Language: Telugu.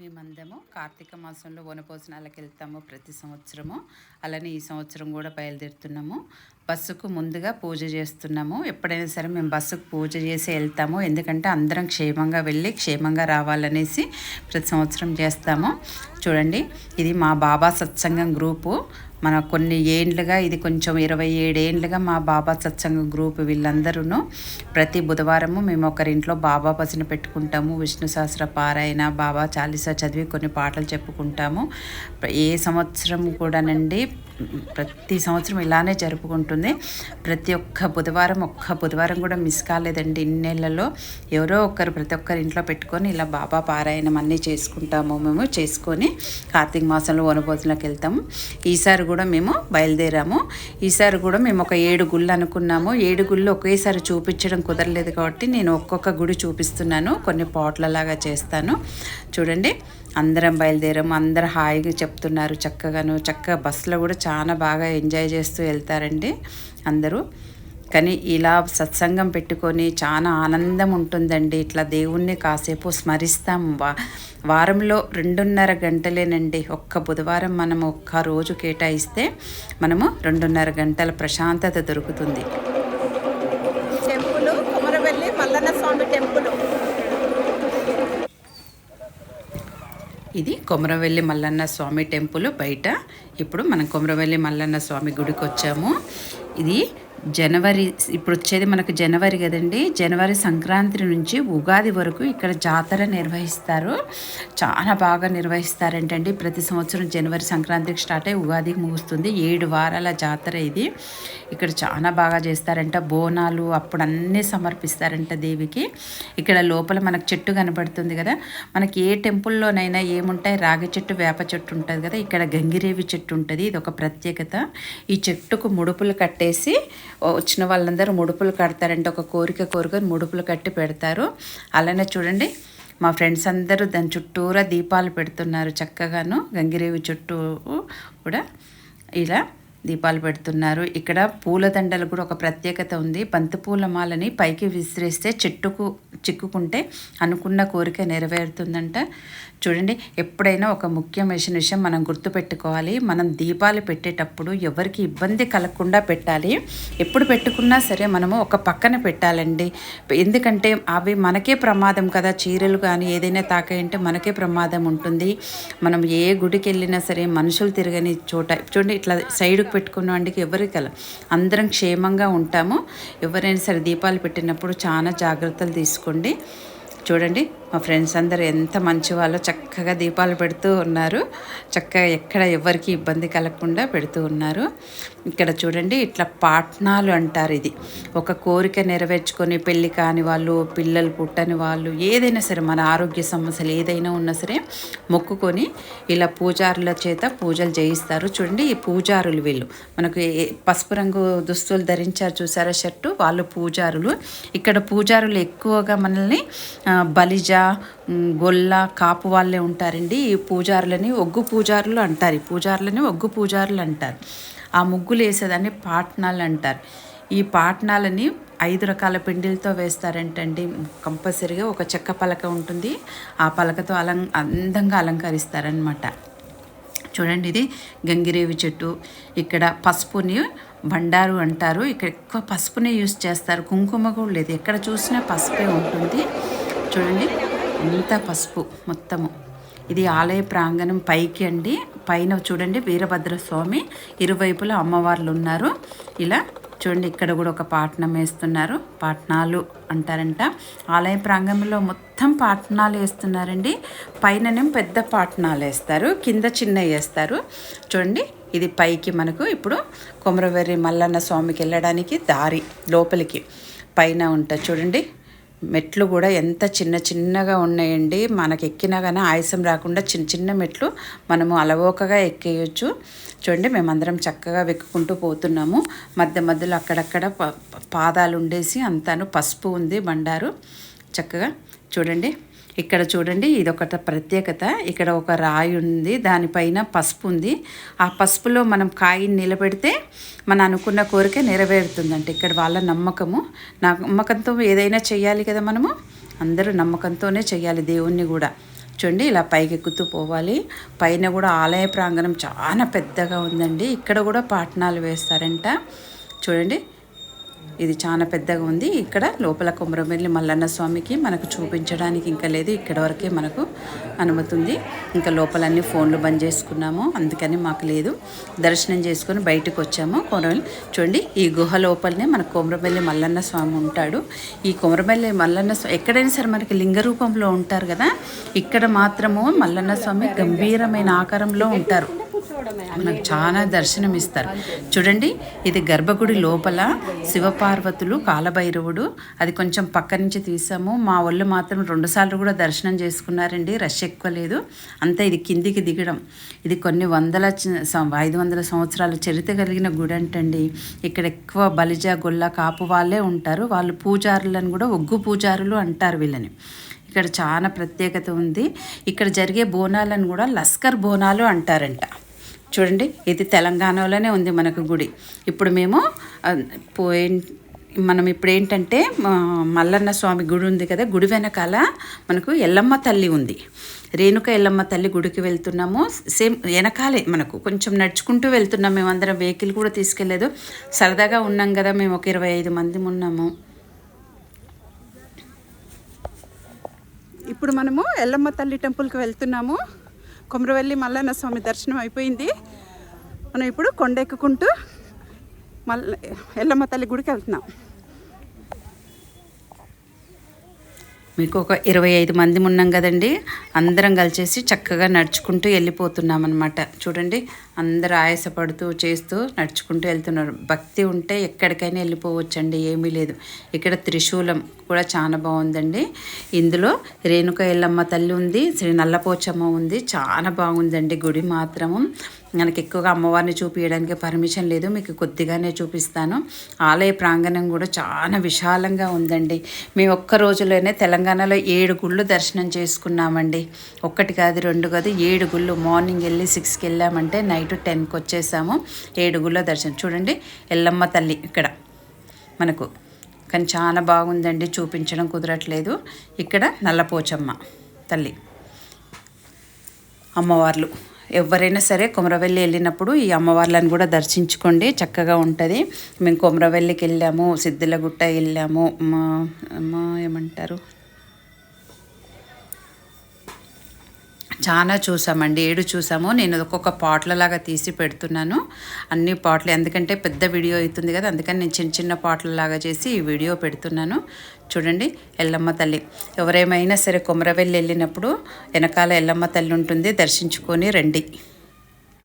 మేమందరము కార్తీక మాసంలో వనభోజనాలకు వెళ్తాము ప్రతి సంవత్సరము. అలానే ఈ సంవత్సరం కూడా బయలుదేరుతున్నాము. బస్సుకు ముందుగా పూజ చేస్తున్నాము. ఎప్పుడైనా సరే మేము బస్సుకు పూజ చేసి వెళ్తాము. ఎందుకంటే అందరం క్షేమంగా వెళ్ళి క్షేమంగా రావాలనేసి ప్రతి సంవత్సరం చేస్తాము. చూడండి ఇది మా బాబా సత్సంగం గ్రూపు. మన కొన్ని ఏండ్లుగా ఇది కొంచెం ఇరవై ఏడేండ్లుగా మా బాబా సత్సంగ గ్రూప్ వీళ్ళందరూ ప్రతి బుధవారము మేము ఒకరింట్లో బాబా భజన పెట్టుకుంటాము విష్ణు సహస్ర పారాయణ బాబా చాలీసా చదివి కొన్ని పాటలు చెప్పుకుంటాము. ఏ సంవత్సరం కూడానండి ప్రతి సంవత్సరం ఇలానే జరుపుకుంటుంది. ప్రతి ఒక్క బుధవారం ఒక్క బుధవారం కూడా మిస్ కాలేదండి. ఇన్నేళ్ళలో ఎవరో ఒకరు ప్రతి ఒక్కరి ఇంట్లో పెట్టుకొని ఇలా బాబా పారాయణం అన్నీ చేసుకుంటాము మేము చేసుకొని కార్తీక మాసంలో వనభోజనకి వెళ్తాము. ఈసారి కూడా మేము బయలుదేరాము. ఈసారి కూడా మేము ఒక ఏడు గుళ్ళు అనుకున్నాము. ఏడు గుళ్ళు ఒకేసారి చూపించడం కుదరలేదు కాబట్టి నేను ఒక్కొక్క గుడి చూపిస్తున్నాను. కొన్ని పోట్లలాగా చేస్తాను. చూడండి అందరం బయలుదేరాము. అందరు హాయిగా చెప్తున్నారు చక్కగాను. చక్కగా బస్సులో కూడా చాలా బాగా ఎంజాయ్ చేస్తూ వెళ్తారండి అందరూ. కానీ ఇలా సత్సంగం పెట్టుకొని చాలా ఆనందం ఉంటుందండి. ఇట్లా దేవుణ్ణి కాసేపు స్మరిస్తాం. వా వారంలో రెండున్నర గంటలేనండి. ఒక్క బుధవారం మనం ఒక్క రోజు కేటాయిస్తే మనము రెండున్నర గంటల ప్రశాంతత దొరుకుతుంది. Temple Kumaravelli Mallanna Swamy temple. ఇది కొమరవెల్లి మల్లన్న స్వామి టెంపుల్ బయట. ఇప్పుడు మనం కొమరవెల్లి మల్లన్న స్వామి గుడికి వచ్చాము ఇది జనవరి ఇప్పుడు వచ్చేది మనకు జనవరి కదండి. జనవరి సంక్రాంతి నుంచి ఉగాది వరకు ఇక్కడ జాతర నిర్వహిస్తారు. చాలా బాగా నిర్వహిస్తారంటండి. ప్రతి సంవత్సరం జనవరి సంక్రాంతికి స్టార్ట్ అయ్యి ఉగాదికి ముగుస్తుంది. ఏడు వారాల జాతర ఇది. ఇక్కడ చాలా బాగా చేస్తారంట. బోనాలు అప్పుడు అన్నీ సమర్పిస్తారంట దేవికి. ఇక్కడ లోపల మనకు చెట్టు కనబడుతుంది కదా. మనకి ఏ టెంపుల్లోనైనా ఏముంటాయి? రాగి చెట్టు వేప చెట్టు ఉంటుంది కదా. ఇక్కడ గంగిరేవి చెట్టు ఉంటుంది. ఇది ఒక ప్రత్యేకత. ఈ చెట్టుకు ముడుపులు కట్టేసి వచ్చిన వాళ్ళందరూ ముడుపులు కడతారంటే ఒక కోరిక కోరుకొని ముడుపులు కట్టి పెడతారు. అలానే చూడండి మా ఫ్రెండ్స్ అందరూ దాని చుట్టూరా దీపాలు పెడుతున్నారు చక్కగాను. గంగిరేవి చుట్టూ కూడా ఇలా దీపాలు పెడుతున్నారు. ఇక్కడ పూలదండలు కూడా ఒక ప్రత్యేకత ఉంది. బంతిపూల మాలని పైకి విసిరేస్తే చెట్టుకు చిక్కుకుంటే అనుకున్న కోరిక నెరవేరుతుందంట. చూడండి ఎప్పుడైనా ఒక ముఖ్యమైన విషయం మనం గుర్తుపెట్టుకోవాలి మనం దీపాలు పెట్టేటప్పుడు ఎవరికి ఇబ్బంది కలగకుండా పెట్టాలి. ఎప్పుడు పెట్టుకున్నా సరే మనము ఒక పక్కన పెట్టాలండి. ఎందుకంటే అవి మనకే ప్రమాదం కదా. చీరలు కానీ ఏదైనా తాకాయంటే మనకే ప్రమాదం ఉంటుంది. మనం ఏ గుడికి వెళ్ళినా సరే మనుషులు తిరగని చోట చూడండి ఇట్లా సైడ్ దీపాలు పెట్టుకున్న వాడికి ఎవరికి అందరం క్షేమంగా ఉంటాము. ఎవరైనా సరే దీపాలు పెట్టినప్పుడు చాలా జాగ్రత్తలు తీసుకోండి. చూడండి. మా ఫ్రెండ్స్ అందరు ఎంత మంచి వాళ్ళు చక్కగా దీపాలు పెడుతూ ఉన్నారు. చక్కగా ఎక్కడ ఎవరికి ఇబ్బంది కలగకుండా పెడుతూ ఉన్నారు. ఇక్కడ చూడండి ఇట్లా పాట్నాలు అంటారు ఇది. ఒక కోరిక నెరవేర్చుకొని పెళ్ళి కాని వాళ్ళు పిల్లలు పుట్టని వాళ్ళు ఏదైనా సరే మన ఆరోగ్య సమస్యలు ఏదైనా ఉన్నా సరే మొక్కుకొని ఇలా పూజారుల చేత పూజలు చేయిస్తారు. చూడండి ఈ పూజారులు వీళ్ళు. మనకు పసుపు రంగు దుస్తులు ధరించారు చూసారా షర్టు? వాళ్ళు పూజారులు. ఇక్కడ పూజారులు ఎక్కువగా మనల్ని బలిజ గొల్ల కాపు వాళ్ళే ఉంటారండి. ఈ పూజారులని ఒగ్గు పూజారులు అంటారు. ఈ పూజారులని ఒగ్గు పూజారులు అంటారు. ఆ ముగ్గులు వేసేదాన్ని పాట్నాలు అంటారు. ఈ పాట్నాలని ఐదు రకాల పిండిలతో వేస్తారంటండి. కంపల్సరీగా ఒక చెక్క పలక ఉంటుంది. ఆ పలకతో అలం అందంగా అలంకరిస్తారనమాట చూడండి ఇది గంగిరేవి చెట్టు. ఇక్కడ పసుపుని బండారు అంటారు. ఇక్కడ ఎక్కువ పసుపునే యూస్ చేస్తారు. కుంకుమ కూడా లేదు. ఎక్కడ చూసినా పసుపే ఉంటుంది. చూడండి. అంతా పసుపు మొత్తము. ఇది ఆలయ ప్రాంగణం పైకి అండి. పైన చూడండి వీరభద్ర స్వామి ఇరువైపులా అమ్మవార్లు ఉన్నారు ఇలా చూడండి ఇక్కడ కూడా ఒక పాట్నం వేస్తున్నారు. పాట్నాలు అంటారంట. ఆలయ ప్రాంగణంలో మొత్తం పాట్నాలు వేస్తున్నారండి. పైననేమో పెద్ద పాట్నాలు వేస్తారు. కింద చిన్న వేస్తారు. చూడండి ఇది పైకి మనకు ఇప్పుడు కొమరవెర్రి మల్లన్న స్వామికి వెళ్ళడానికి దారి లోపలికి. పైన ఉంటుంది చూడండి. మెట్లు కూడా ఎంత చిన్న చిన్నగా ఉన్నాయండి. మనకి ఎక్కినా కానీ ఆయాసం రాకుండా చిన్న చిన్న మెట్లు మనము అలవోకగా ఎక్కేయచ్చు. చూడండి మేమందరం చక్కగా వెక్కుకుంటూ పోతున్నాము. మధ్య మధ్యలో అక్కడక్కడ పాదాలు ఉండేసి అంతాను పసుపు ఉంది బండారు. చక్కగా చూడండి. ఇక్కడ చూడండి ఇది ఒక ప్రత్యేకత. ఇక్కడ ఒక రాయి ఉంది దానిపైన పసుపు ఉంది. ఆ పసుపులో మనం కాయని నిలబెడితే మన అనుకున్న కోరిక నెరవేరుతుందంట. ఇక్కడ వాళ్ళ నమ్మకము. నా నమ్మకంతో ఏదైనా చేయాలి కదా మనము? అందరూ నమ్మకంతోనే చేయాలి దేవుణ్ణి కూడా. చూడండి ఇలా పైకెక్కుతూ పోవాలి. పైన కూడా ఆలయ ప్రాంగణం చాలా పెద్దగా ఉందండి. ఇక్కడ కూడా పాట్నాలు వేస్తారంట. చూడండి ఇది చాలా పెద్దగా ఉంది. ఇక్కడ లోపల కుమరవెల్లి మల్లన్న స్వామికి మనకు చూపించడానికి ఇంకా లేదు. ఇక్కడ వరకే మనకు అనుమతి ఉంది. ఇంకా లోపలన్నీ ఫోన్లు బంద్ చేసుకున్నాము. అందుకని మాకు లేదు. దర్శనం చేసుకొని బయటకు వచ్చాము. కొమరవెల్లి చూడండి ఈ గుహ లోపలనే మన కొమరవెల్లి మల్లన్న స్వామి ఉంటాడు. ఈ కొమరవెల్లి మల్లన్న స్వామి ఎక్కడైనా సరే మనకి లింగ రూపంలో ఉంటారు కదా? ఇక్కడ మాత్రము మల్లన్న స్వామి గంభీరమైన ఆకారంలో ఉంటారు. మనకు చాలా దర్శనం ఇస్తారు చూడండి ఇది గర్భగుడి లోపల శివపార్వతులు కాలభైరవుడు అది కొంచెం పక్క నుంచి తీసాము. మా వాళ్ళు మాత్రం రెండుసార్లు కూడా దర్శనం చేసుకున్నారండి రష్ ఎక్కువ లేదు. అంతా ఇది కిందికి దిగడం. ఇది కొన్ని వందల ఐదు వందల సంవత్సరాల చరిత్ర కలిగిన గుడి అంటండి. ఇక్కడ ఎక్కువ బలిజ గొల్ల కాపు వాళ్ళే ఉంటారు. వాళ్ళు పూజారులను కూడా ఒగ్గు పూజారులు అంటారు వీళ్ళని. ఇక్కడ చాలా ప్రత్యేకత ఉంది. ఇక్కడ జరిగే బోనాలను కూడా లస్కర్ బోనాలు అంటారంట. చూడండి ఇది తెలంగాణలోనే ఉంది మనకు గుడి. ఇప్పుడు మేము పోయి మనం ఇప్పుడు ఏంటంటే మల్లన్న స్వామి గుడి ఉంది కదా గుడి వెనకాల మనకు ఎల్లమ్మ తల్లి ఉంది. రేణుక ఎల్లమ్మ తల్లి గుడికి వెళ్తున్నాము. సేమ్ వెనకాలే మనకు కొంచెం నడుచుకుంటూ వెళ్తున్నాం మేమందరం వెహికల్ కూడా తీసుకెళ్ళలేదు సరదాగా ఉన్నాం కదా మేము ఒక ఇరవై ఐదు మంది ఉన్నాము. ఇప్పుడు మనము ఎల్లమ్మ తల్లి టెంపుల్కి వెళ్తున్నాము. కొమరవెల్లి మల్లన్న స్వామి దర్శనం అయిపోయింది. మనం ఇప్పుడు కొండెక్కుకుంటూ మల్ల ఎల్లమ్మ తల్లి గుడికి వెళ్తున్నాం. మీకు ఒక ఇరవై ఐదు మంది ఉన్నాం కదండి. అందరం కలిసేసి చక్కగా నడుచుకుంటూ వెళ్ళిపోతున్నాం అనమాట చూడండి అందరు ఆయాసపడుతూ చేస్తూ నడుచుకుంటూ వెళ్తున్నారు. భక్తి ఉంటే ఎక్కడికైనా వెళ్ళిపోవచ్చండి ఏమీ లేదు. ఇక్కడ త్రిశూలం కూడా చాలా బాగుందండి. ఇందులో రేణుక ఎల్లమ్మ తల్లి ఉంది శ్రీ నల్లపోచమ్మ ఉంది చాలా బాగుందండి గుడి మాత్రము. మనకి ఎక్కువగా అమ్మవారిని చూపించడానికి పర్మిషన్ లేదు మీకు కొద్దిగానే చూపిస్తాను. ఆలయ ప్రాంగణం కూడా చాలా విశాలంగా ఉందండి. మేము ఒక్క రోజులోనే తెలంగాణ తెలంగాణలో ఏడు గుళ్ళు దర్శనం చేసుకున్నామండి. ఒక్కటి కాదు రెండు కాదు ఏడు గుళ్ళు. మార్నింగ్ వెళ్ళి సిక్స్కి వెళ్ళామంటే నైట్ టెన్కి వచ్చేసాము. ఏడు గుళ్ళ దర్శనం. చూడండి ఎల్లమ్మ తల్లి ఇక్కడ మనకు. కానీ చాలా బాగుందండి చూపించడం కుదరట్లేదు. ఇక్కడ నల్లపోచమ్మ తల్లి. అమ్మవార్లు. ఎవరైనా సరే కొమరవెల్లి వెళ్ళినప్పుడు ఈ అమ్మవార్లను కూడా దర్శించుకోండి. చక్కగా ఉంటుంది. మేము కొమరవెల్లికి వెళ్ళాము సిద్ధిలగుట్ట వెళ్ళాము. మా మా ఏమంటారు? చాలా చూసామండి ఏడు చూసాము. నేను ఒక్కొక్క పాటలలాగా తీసి పెడుతున్నాను. అన్ని పాటలు ఎందుకంటే పెద్ద వీడియో అవుతుంది కదా అందుకని నేను చిన్న చిన్న పాటలలాగా చేసి ఈ వీడియో పెడుతున్నాను. చూడండి ఎల్లమ్మ తల్లి. ఎవరేమైనా సరే కొమరవెల్లి వెళ్ళినప్పుడు వెనకాల ఎల్లమ్మ తల్లి ఉంటుంది దర్శించుకొని రండి.